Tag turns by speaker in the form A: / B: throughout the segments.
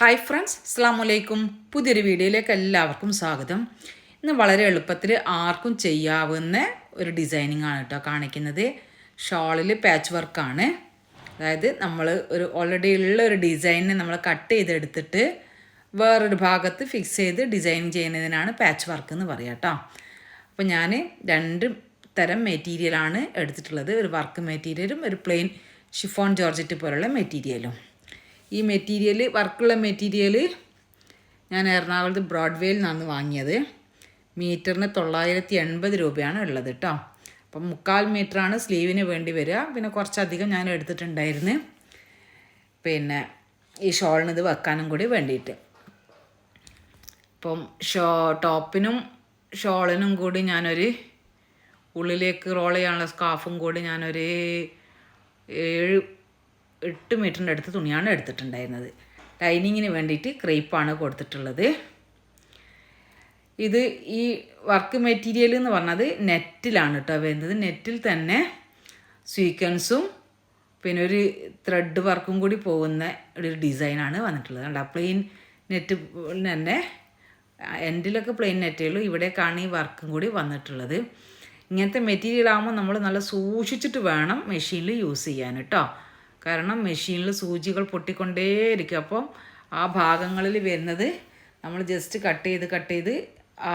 A: hi friends അസ്സാമലൈക്കും പുതിയൊരു വീഡിയോയിലേക്ക് എല്ലാവർക്കും സ്വാഗതം ഇന്ന് വളരെ എളുപ്പത്തിൽ ആർക്കും ചെയ്യാവുന്ന ഒരു ഡിസൈനിങ് ആണ് കേട്ടോ കാണിക്കുന്നത് ഷോളിൽ പാച്ച് വർക്കാണ് അതായത് നമ്മൾ ഒരു ഓൾറെഡി ഉള്ള ഒരു ഡിസൈനിനെ നമ്മൾ കട്ട് ചെയ്തെടുത്തിട്ട് വേറൊരു ഭാഗത്ത് ഫിക്സ് ചെയ്ത് ഡിസൈൻ ചെയ്യുന്നതിനാണ് പാച്ച് വർക്ക് എന്ന് പറയുക കേട്ടോ അപ്പോൾ ഞാൻ രണ്ട് തരം മെറ്റീരിയലാണ് എടുത്തിട്ടുള്ളത് ഒരു വർക്ക് മെറ്റീരിയലും ഒരു പ്ലെയിൻ ഷിഫോൺ ജോർജറ്റ് പോലുള്ള മെറ്റീരിയലും ഈ മെറ്റീരിയൽ വർക്കുള്ള മെറ്റീരിയൽ ഞാൻ എറണാകുളത്ത് ബ്രോഡ്വേയിൽ നിന്നാണ് വാങ്ങിയത് മീറ്ററിന് തൊള്ളായിരത്തി എൺപത് രൂപയാണ് ഉള്ളത് കേട്ടോ അപ്പം മുക്കാൽ മീറ്ററാണ് സ്ലീവിന് വേണ്ടി വരിക പിന്നെ കുറച്ചധികം ഞാൻ എടുത്തിട്ടുണ്ടായിരുന്നു പിന്നെ ഈ ഷോളിന് ഇത് വെക്കാനും കൂടി വേണ്ടിയിട്ട് ഇപ്പം ഷോ ടോപ്പിനും ഷോളിനും കൂടി ഞാനൊരു ഉള്ളിലേക്ക് റോൾ ചെയ്യാനുള്ള സ്കാഫും കൂടി ഞാനൊരു ഏഴ് എട്ട് മീറ്ററിൻ്റെ അടുത്ത് തുണിയാണ് എടുത്തിട്ടുണ്ടായിരുന്നത് ലൈനിങ്ങിന് വേണ്ടിയിട്ട് ക്രേപ്പാണ് കൊടുത്തിട്ടുള്ളത് ഇത് ഈ വർക്ക് മെറ്റീരിയൽ എന്ന് പറഞ്ഞത് നെറ്റിലാണ് കേട്ടോ വരുന്നത് നെറ്റിൽ തന്നെ സ്വീക്വൻസും പിന്നെ ഒരു ത്രെഡ് വർക്കും കൂടി പോകുന്ന ഒരു ഡിസൈനാണ് വന്നിട്ടുള്ളത് കണ്ടോ പ്ലെയിൻ നെറ്റ് തന്നെ എൻഡിലൊക്കെ പ്ലെയിൻ നെറ്റേ ഉള്ളൂ ഇവിടേക്കാണ് ഈ വർക്കും കൂടി വന്നിട്ടുള്ളത് ഇങ്ങനത്തെ മെറ്റീരിയൽ ആകുമ്പോൾ നമ്മൾ നല്ല സൂക്ഷിച്ചിട്ട് വേണം മെഷീനിൽ യൂസ് ചെയ്യാൻ കേട്ടോ കാരണം മെഷീനിൽ സൂചികൾ പൊട്ടിക്കൊണ്ടേയിരിക്കും അപ്പം ആ ഭാഗങ്ങളിൽ വരുന്നത് നമ്മൾ ജസ്റ്റ് കട്ട് ചെയ്ത് കട്ട് ചെയ്ത് ആ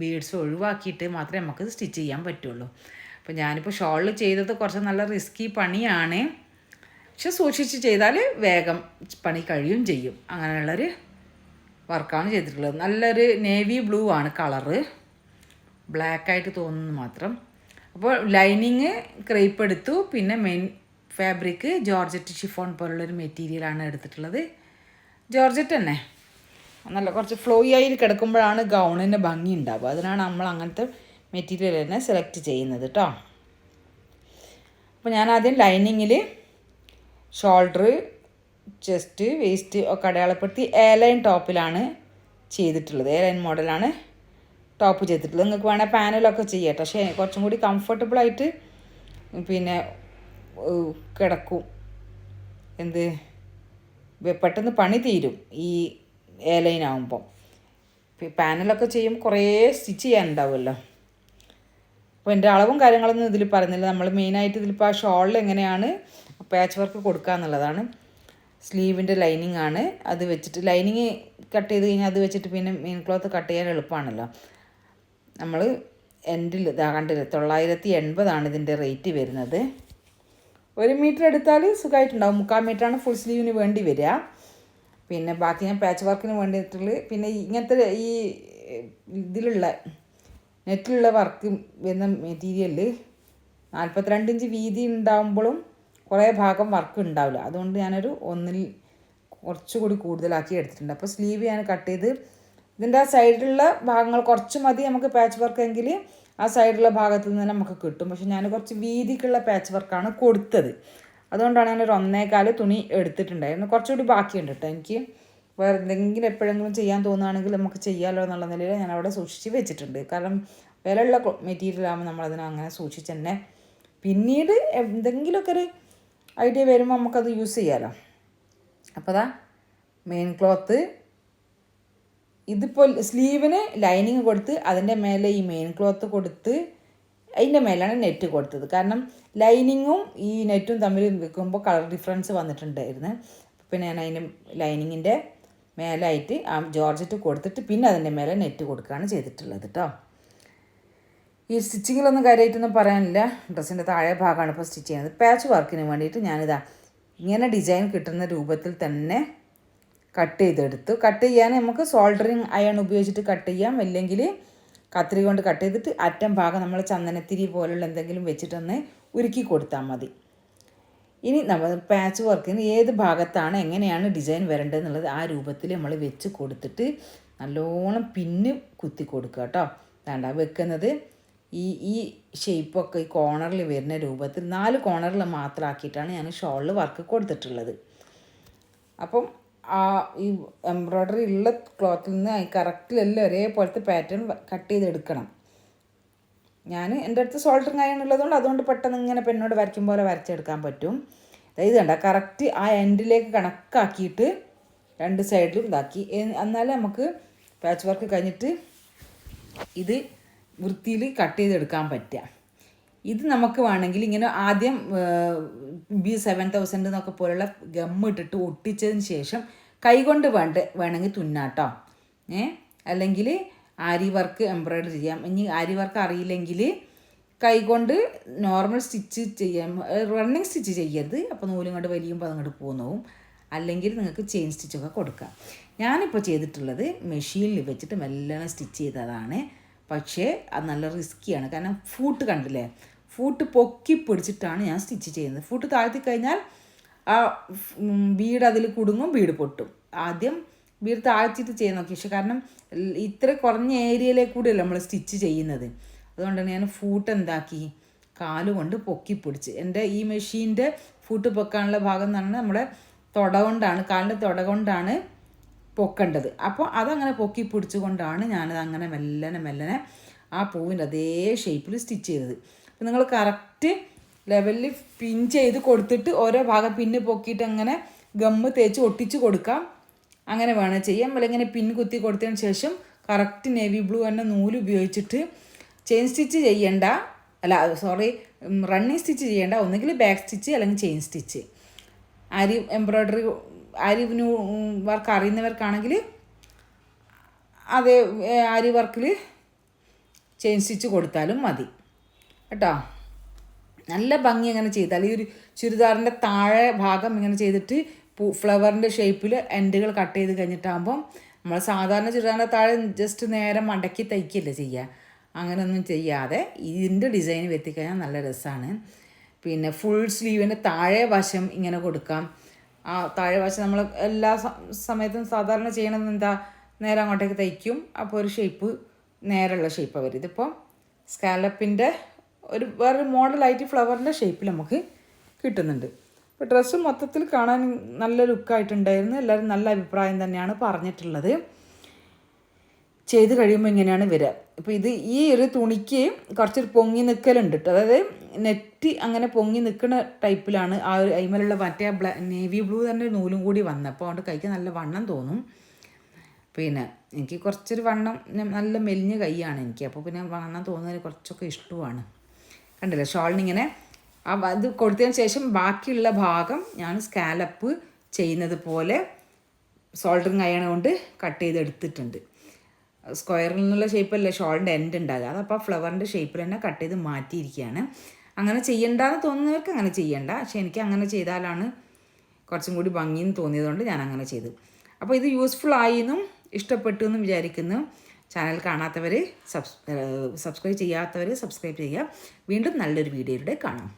A: ബീഡ്സ് ഒഴിവാക്കിയിട്ട് മാത്രമേ നമുക്ക് സ്റ്റിച്ച് ചെയ്യാൻ പറ്റുള്ളൂ അപ്പോൾ ഞാനിപ്പോൾ ഷോളിൽ ചെയ്തത് കുറച്ച് നല്ല റിസ്കി പണിയാണ് പക്ഷെ സൂക്ഷിച്ച് ചെയ്താൽ വേഗം പണി കഴിയും ചെയ്യും അങ്ങനെയുള്ളൊരു വർക്കാണ് ചെയ്തിട്ടുള്ളത് നല്ലൊരു നേവി ബ്ലൂ ആണ് കളറ് ബ്ലാക്കായിട്ട് തോന്നുന്നു മാത്രം അപ്പോൾ ലൈനിങ് ക്രേപ്പ് എടുത്തു പിന്നെ മെയിൻ ഫാബ്രിക്ക് ജോർജറ്റ് ഷിഫോൺ പോലുള്ളൊരു മെറ്റീരിയലാണ് എടുത്തിട്ടുള്ളത് ജോർജറ്റ് തന്നെ നല്ല കുറച്ച് ഫ്ലോയി ആയി കിടക്കുമ്പോഴാണ് ഗൗണിന് ഭംഗി ഉണ്ടാവുക അതിനാണ് നമ്മൾ അങ്ങനത്തെ മെറ്റീരിയൽ തന്നെ സെലക്ട് ചെയ്യുന്നത് കേട്ടോ അപ്പോൾ ഞാൻ ആദ്യം ലൈനിങ്ങിൽ ഷോൾഡർ ചെസ്റ്റ് വേസ്റ്റ് ഒക്കെ അടയാളപ്പെടുത്തി ഏലൈൻ ടോപ്പിലാണ് ചെയ്തിട്ടുള്ളത് ഏലൈൻ മോഡലാണ് ടോപ്പ് ചെയ്തിട്ടുള്ളത് നിങ്ങൾക്ക് വേണേൽ പാനലൊക്കെ ചെയ്യാം പക്ഷേ കുറച്ചും കൂടി കംഫർട്ടബിളായിട്ട് പിന്നെ കിടക്കും എന്ത് പെട്ടെന്ന് പണി തീരും ഈ എ ലൈൻ പാനലൊക്കെ ചെയ്യും കുറേ സ്റ്റിച്ച് ചെയ്യാനുണ്ടാവുമല്ലോ അപ്പോൾ എൻ്റെ അളവും കാര്യങ്ങളൊന്നും ഇതിൽ പറയുന്നില്ല നമ്മൾ മെയിനായിട്ട് ഇതിലിപ്പോൾ ആ ഷോളിൽ എങ്ങനെയാണ് പാച്ച് വർക്ക് കൊടുക്കുക എന്നുള്ളതാണ് സ്ലീവിൻ്റെ ലൈനിങ് ആണ് അത് വെച്ചിട്ട് ലൈനിങ് കട്ട് ചെയ്ത് കഴിഞ്ഞാൽ അത് വെച്ചിട്ട് പിന്നെ മെയിൻ ക്ലോത്ത് കട്ട് ചെയ്യാൻ എളുപ്പമാണല്ലോ നമ്മൾ എൻഡിൽ ഇതാ കണ്ടില്ല തൊള്ളായിരത്തി എൺപതാണ് ഇതിൻ്റെ റേറ്റ് വരുന്നത് ഒരു മീറ്റർ എടുത്താൽ സുഖമായിട്ടുണ്ടാവും മുക്കാൽ മീറ്ററാണ് ഫുൾ സ്ലീവിന് വേണ്ടി വരിക പിന്നെ ബാക്കി ഞാൻ പാച്ച് വർക്കിന് വേണ്ടിയിട്ടുള്ള പിന്നെ ഇങ്ങനത്തെ ഈ ഇതിലുള്ള നെറ്റിലുള്ള വർക്ക് വരുന്ന മെറ്റീരിയൽ നാൽപ്പത്തിരണ്ട് ഇഞ്ച് വീതി ഉണ്ടാകുമ്പോഴും കുറേ ഭാഗം വർക്ക് ഉണ്ടാവില്ല അതുകൊണ്ട് ഞാനൊരു ഒന്നിൽ കുറച്ചുകൂടി കൂടുതലാക്കി എടുത്തിട്ടുണ്ട് അപ്പോൾ സ്ലീവ് ഞാൻ കട്ട് ചെയ്ത് ഇതിൻ്റെ ആ സൈഡിലുള്ള ഭാഗങ്ങൾ കുറച്ച് മതി നമുക്ക് പാച്ച് എങ്കിൽ ആ സൈഡുള്ള ഭാഗത്തു നിന്ന് നമുക്ക് കിട്ടും പക്ഷെ ഞാൻ കുറച്ച് വീതിക്കുള്ള പാച്ച് വർക്കാണ് കൊടുത്തത് അതുകൊണ്ടാണ് ഞാൻ ഒരു ഒന്നേകാൽ തുണി എടുത്തിട്ടുണ്ടായിരുന്നു കുറച്ചുകൂടി ബാക്കിയുണ്ട് കേട്ടോ എനിക്ക് വേറെ എന്തെങ്കിലും എപ്പോഴെങ്കിലും ചെയ്യാൻ തോന്നുകയാണെങ്കിൽ നമുക്ക് ചെയ്യാമല്ലോ എന്നുള്ള നിലയിൽ ഞാൻ അവിടെ സൂക്ഷിച്ച് വെച്ചിട്ടുണ്ട് കാരണം വിലയുള്ള മെറ്റീരിയൽ ആകുമ്പോൾ നമ്മളതിനെ അങ്ങനെ സൂക്ഷിച്ച് തന്നെ പിന്നീട് എന്തെങ്കിലുമൊക്കെ ഒരു ഐഡിയ വരുമ്പോൾ നമുക്കത് യൂസ് ചെയ്യാമല്ലോ അപ്പോൾ അതാ മെയിൻ ക്ലോത്ത് ഇതിപ്പോൾ സ്ലീവിന് ലൈനിങ് കൊടുത്ത് അതിൻ്റെ മേലെ ഈ മെയിൻ ക്ലോത്ത് കൊടുത്ത് അതിൻ്റെ മേലാണ് നെറ്റ് കൊടുത്തത് കാരണം ലൈനിങ്ങും ഈ നെറ്റും തമ്മിൽ വെക്കുമ്പോൾ കളർ ഡിഫറൻസ് വന്നിട്ടുണ്ടായിരുന്നു പിന്നെ ഞാൻ അതിൻ്റെ ലൈനിങ്ങിൻ്റെ മേലായിട്ട് ആ ജോർജറ്റ് കൊടുത്തിട്ട് പിന്നെ അതിൻ്റെ മേലെ നെറ്റ് കൊടുക്കുകയാണ് ചെയ്തിട്ടുള്ളത് കേട്ടോ ഈ സ്റ്റിച്ചിങ്ങിലൊന്നും കാര്യമായിട്ടൊന്നും പറയാനില്ല ഡ്രസ്സിൻ്റെ താഴെ ഭാഗമാണ് ഇപ്പോൾ സ്റ്റിച്ച് ചെയ്യുന്നത് പാച്ച് വർക്കിന് വേണ്ടിയിട്ട് ഞാനിതാ ഇങ്ങനെ ഡിസൈൻ കിട്ടുന്ന രൂപത്തിൽ തന്നെ കട്ട് ചെയ്തെടുത്തു കട്ട് ചെയ്യാൻ നമുക്ക് സോൾഡറിങ് അയൺ ഉപയോഗിച്ചിട്ട് കട്ട് ചെയ്യാം അല്ലെങ്കിൽ കത്രി കൊണ്ട് കട്ട് ചെയ്തിട്ട് അറ്റം ഭാഗം നമ്മൾ ചന്ദനത്തിരി പോലുള്ള എന്തെങ്കിലും വെച്ചിട്ടൊന്ന് ഉരുക്കി കൊടുത്താൽ മതി ഇനി നമ്മൾ പാച്ച് വർക്കിന് ഏത് ഭാഗത്താണ് എങ്ങനെയാണ് ഡിസൈൻ വരേണ്ടത് എന്നുള്ളത് ആ രൂപത്തിൽ നമ്മൾ വെച്ച് കൊടുത്തിട്ട് നല്ലോണം പിന്ന് കുത്തി കൊടുക്കുക കേട്ടോ വേണ്ട വെക്കുന്നത് ഈ ഈ ഷേപ്പൊക്കെ ഈ കോണറിൽ വരുന്ന രൂപത്തിൽ നാല് കോണറിൽ മാത്രമാക്കിയിട്ടാണ് ഞാൻ ഷോളിൽ വർക്ക് കൊടുത്തിട്ടുള്ളത് അപ്പം ആ ഈ എംബ്രോയ്ഡറി ഉള്ള ക്ലോത്തിൽ നിന്ന് കറക്റ്റിലെല്ലാം ഒരേപോലത്തെ പാറ്റേൺ കട്ട് ചെയ്തെടുക്കണം ഞാൻ എൻ്റെ അടുത്ത് സോൾട്ടറും ഉള്ളതുകൊണ്ട് അതുകൊണ്ട് പെട്ടെന്ന് ഇങ്ങനെ പെണ്ണോട് വരയ്ക്കും പോലെ വരച്ചെടുക്കാൻ പറ്റും ഇത് കണ്ട കറക്റ്റ് ആ എൻഡിലേക്ക് കണക്കാക്കിയിട്ട് രണ്ട് സൈഡിലും ഇതാക്കി എന്നാലേ നമുക്ക് പാച്ച് വർക്ക് കഴിഞ്ഞിട്ട് ഇത് വൃത്തിയിൽ കട്ട് ചെയ്തെടുക്കാൻ പറ്റുക ഇത് നമുക്ക് വേണമെങ്കിൽ ഇങ്ങനെ ആദ്യം ബി സെവൻ തൗസൻഡ് എന്നൊക്കെ പോലുള്ള ഗം ഇട്ടിട്ട് ഒട്ടിച്ചതിന് ശേഷം കൈകൊണ്ട് വേണ്ട വേണമെങ്കിൽ തുന്നാട്ടോ ഏ അല്ലെങ്കിൽ ആരി വർക്ക് എംബ്രോയ്ഡറി ചെയ്യാം ഇനി ആരി വർക്ക് അറിയില്ലെങ്കിൽ കൈകൊണ്ട് നോർമൽ സ്റ്റിച്ച് ചെയ്യാം റണ്ണിങ് സ്റ്റിച്ച് ചെയ്യരുത് അപ്പോൾ നൂലും കൊണ്ട് വലിയുമ്പോൾ അതങ്ങോട്ട് പോകുന്നതും അല്ലെങ്കിൽ നിങ്ങൾക്ക് ചെയിൻ സ്റ്റിച്ചൊക്കെ കൊടുക്കാം ഞാനിപ്പോൾ ചെയ്തിട്ടുള്ളത് മെഷീനിൽ വെച്ചിട്ട് മെല്ലെ സ്റ്റിച്ച് ചെയ്തതാണ് പക്ഷേ അത് നല്ല റിസ്ക്കിയാണ് കാരണം ഫൂട്ട് കണ്ടില്ലേ ഫൂട്ട് പൊക്കി പിടിച്ചിട്ടാണ് ഞാൻ സ്റ്റിച്ച് ചെയ്യുന്നത് ഫൂട്ട് താഴ്ത്തി കഴിഞ്ഞാൽ ആ വീട് അതിൽ കുടുങ്ങും വീട് പൊട്ടും ആദ്യം വീട് താഴ്ത്തിയിട്ട് ചെയ്യാൻ നോക്കി കാരണം ഇത്ര കുറഞ്ഞ ഏരിയയിലേക്കൂടിയല്ല നമ്മൾ സ്റ്റിച്ച് ചെയ്യുന്നത് അതുകൊണ്ടാണ് ഞാൻ ഫൂട്ട് എന്താക്കി കാലുകൊണ്ട് പൊക്കി പിടിച്ച് എൻ്റെ ഈ മെഷീൻ്റെ ഫൂട്ട് പൊക്കാനുള്ള ഭാഗം എന്ന് പറഞ്ഞാൽ നമ്മുടെ തുട കൊണ്ടാണ് കാലിൻ്റെ തുട കൊണ്ടാണ് പൊക്കേണ്ടത് അപ്പോൾ അതങ്ങനെ പൊക്കി പിടിച്ചുകൊണ്ടാണ് ഞാനത് അങ്ങനെ മെല്ലനെ മെല്ലനെ ആ പൂവിൻ്റെ അതേ ഷേപ്പിൽ സ്റ്റിച്ച് ചെയ്തത് അപ്പോൾ നിങ്ങൾ കറക്റ്റ് ലെവലിൽ പിൻ ചെയ്ത് കൊടുത്തിട്ട് ഓരോ ഭാഗം പിന്ന് പൊക്കിയിട്ട് അങ്ങനെ ഗമ്മ് തേച്ച് ഒട്ടിച്ച് കൊടുക്കാം അങ്ങനെ വേണം ചെയ്യാം അല്ലെങ്കിൽ ഇങ്ങനെ പിൻ കുത്തി കൊടുത്തതിന് ശേഷം കറക്റ്റ് നേവി ബ്ലൂ എന്ന നൂല് ഉപയോഗിച്ചിട്ട് ചെയിൻ സ്റ്റിച്ച് ചെയ്യണ്ട അല്ല സോറി റണ്ണിങ് സ്റ്റിച്ച് ചെയ്യേണ്ട ഒന്നുകിൽ ബാക്ക് സ്റ്റിച്ച് അല്ലെങ്കിൽ chain stitch aari embroidery aari work അറിയുന്നവർക്കാണെങ്കിൽ അതേ ആരി വർക്കിൽ ചെയിൻ സ്റ്റിച്ച് കൊടുത്താലും മതി കേട്ടോ നല്ല ഭംഗി അങ്ങനെ ചെയ്താൽ ഈ ഒരു ചുരിദാറിൻ്റെ താഴെ ഭാഗം ഇങ്ങനെ ചെയ്തിട്ട് പൂ ഫ്ലവറിൻ്റെ ഷേപ്പിൽ എൻഡുകൾ കട്ട് ചെയ്ത് കഴിഞ്ഞിട്ടാകുമ്പം നമ്മൾ സാധാരണ ചുരിദാറിൻ്റെ താഴെ ജസ്റ്റ് നേരെ മടക്കി തയ്ക്കില്ല ചെയ്യുക അങ്ങനെയൊന്നും ചെയ്യാതെ ഇതിൻ്റെ ഡിസൈൻ വെത്തിക്കഴിഞ്ഞാൽ നല്ല രസമാണ് പിന്നെ ഫുൾ സ്ലീവിൻ്റെ താഴെ വശം ഇങ്ങനെ കൊടുക്കാം ആ താഴെ വശം നമ്മൾ എല്ലാ സമയത്തും സാധാരണ ചെയ്യണമെന്ന് എന്താ നേരെ അങ്ങോട്ടേക്ക് തയ്ക്കും അപ്പോൾ ഒരു ഷേപ്പ് നേരെയുള്ള ഷേപ്പ് വരും ഇതിപ്പോൾ സ്കാലപ്പിൻ്റെ ഒരു വേറൊരു മോഡലായിട്ട് ഫ്ലവറിൻ്റെ ഷേപ്പിൽ നമുക്ക് കിട്ടുന്നുണ്ട് അപ്പോൾ ഡ്രസ്സ് മൊത്തത്തിൽ കാണാൻ നല്ല ലുക്കായിട്ടുണ്ടായിരുന്നു എല്ലാവരും നല്ല അഭിപ്രായം തന്നെയാണ് പറഞ്ഞിട്ടുള്ളത് ചെയ്ത് കഴിയുമ്പോൾ ഇങ്ങനെയാണ് വരിക ഇപ്പോൾ ഇത് ഈ ഒരു തുണിക്ക് കുറച്ചൊരു പൊങ്ങി നിൽക്കലുണ്ട് കേട്ടോ അതായത് നെറ്റ് അങ്ങനെ പൊങ്ങി നിൽക്കുന്ന ടൈപ്പിലാണ് ആ ഒരു അതിമേലുള്ള മറ്റേ ബ്ലാ നേവി ബ്ലൂ തന്നെ നൂലും കൂടി വന്നത് അപ്പോൾ അതുകൊണ്ട് കൈക്ക് നല്ല വണ്ണം തോന്നും പിന്നെ എനിക്ക് കുറച്ചൊരു വണ്ണം നല്ല മെലിഞ്ഞ കൈയാണ് എനിക്ക് അപ്പോൾ പിന്നെ വണ്ണം തോന്നുന്നതിന് കുറച്ചൊക്കെ ഇഷ്ടമാണ് കണ്ടില്ല ഷോളിനിങ്ങനെ ആ അത് കൊടുത്തതിന് ശേഷം ബാക്കിയുള്ള ഭാഗം ഞാൻ സ്കാലപ്പ് ചെയ്യുന്നത് പോലെ സോൾഡറിങ് അയണ കൊണ്ട് കട്ട് ചെയ്തെടുത്തിട്ടുണ്ട് സ്ക്വയറിൽ നിന്നുള്ള ഷേപ്പല്ലേ ഷോളിൻ്റെ എൻഡ് ഉണ്ടാകുക അതപ്പോൾ ഫ്ലവറിൻ്റെ ഷേപ്പിൽ തന്നെ കട്ട് ചെയ്ത് മാറ്റിയിരിക്കുകയാണ് അങ്ങനെ ചെയ്യണ്ടെന്ന് തോന്നുന്നവർക്ക് അങ്ങനെ ചെയ്യണ്ട പക്ഷേ എനിക്ക് അങ്ങനെ ചെയ്താലാണ് കുറച്ചും കൂടി ഭംഗിയെന്ന് തോന്നിയതുകൊണ്ട് ഞാൻ അങ്ങനെ ചെയ്തു അപ്പോൾ ഇത് യൂസ്ഫുൾ ആയി എന്നും ഇഷ്ടപ്പെട്ടു എന്നും വിചാരിക്കുന്നു ചാനൽ കാണാത്തവർ സബ്സ് സബ്സ്ക്രൈബ് ചെയ്യാത്തവർ സബ്സ്ക്രൈബ് ചെയ്യുക വീണ്ടും നല്ലൊരു വീഡിയോയിലൂടെ കാണാം